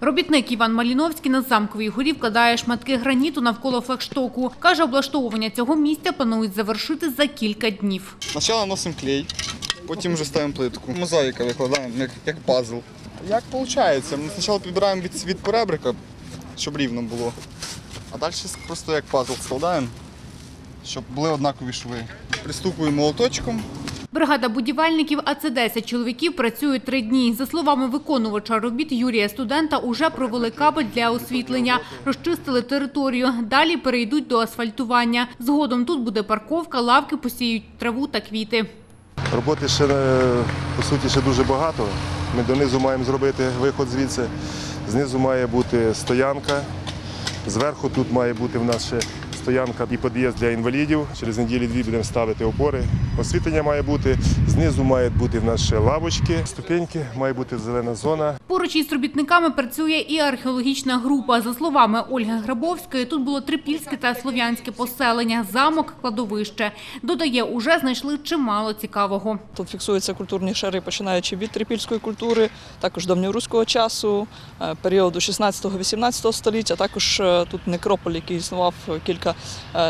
Робітник Іван Маліновський на замковій горі вкладає шматки граніту навколо флагштоку. Каже, облаштовування цього місця планують завершити за кілька днів. Спочатку наносимо клей, потім вже ставимо плитку. Мозаїка викладаємо, як, як пазл. Як виходить? Ми спочатку підбираємо від, від поребрика, щоб рівно було. А далі просто як пазл складаємо, щоб були однакові шви. Пристукуємо молоточком. Бригада будівельників, а це 10 чоловіків, працюють три дні. За словами виконувача робіт Юрія Студента, уже провели кабель для освітлення, розчистили територію. Далі перейдуть до асфальтування. Згодом тут буде парковка, лавки посіють траву та квіти. Роботи ще е, по суті ще дуже багато. Ми донизу маємо зробити виход звідси. Знизу має бути стоянка. Зверху тут має бути в нас ще стоянка і під'їзд для інвалідів. Через неділі-дві будемо ставити опори. Освітлення має бути. Знизу мають бути в нас ще лавочки, ступеньки, має бути зелена зона. Поруч із робітниками працює і археологічна група. За словами Ольги Грабовської, тут було трипільське та слов'янське поселення, замок, кладовище. Додає, уже знайшли чимало цікавого. Тут фіксуються культурні шари, починаючи від трипільської культури, також давньоруського часу, е, періоду 16-18 століття. Також е, тут некрополь, який існував кілька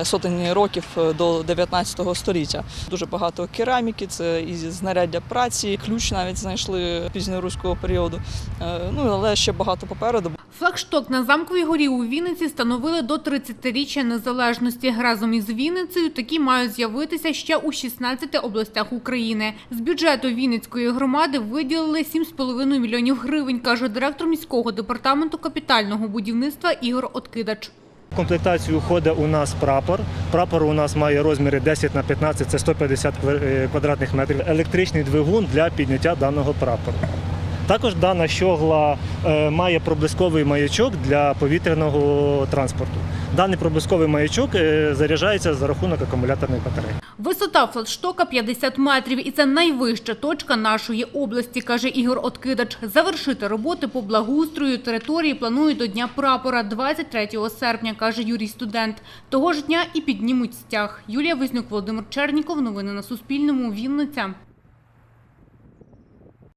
сотень років е, до 19 століття. Дуже багато кераміки, це і знаряддя праці, ключ навіть знайшли пізньоруського періоду. Е, Ну але ще багато попереду. Флагшток на замковій горі у Вінниці встановили до 30-річчя незалежності. Разом із Вінницею такі мають з'явитися ще у 16 областях України. З бюджету Вінницької громади виділили 7,5 мільйонів гривень, каже директор міського департаменту капітального будівництва Ігор Откидач. В комплектацію входить у нас прапор. Прапор у нас має розміри 10 на 15, це 150 е, квадратних метрів. Електричний двигун для підняття даного прапору. Також дана щогла е, має проблисковий маячок для повітряного транспорту. Даний проблисковий маячок е, заряджається за рахунок акумуляторних батарей. Висота флагштока 50 метрів, і це найвища точка нашої області, каже Ігор Откидач. Завершити роботи по благоустрою території планують до Дня прапора 23 серпня, каже Юрій Студент. Того ж дня і піднімуть стяг. Юлія Визнюк, Володимир Черніков. Новини на Суспільному. Вінниця.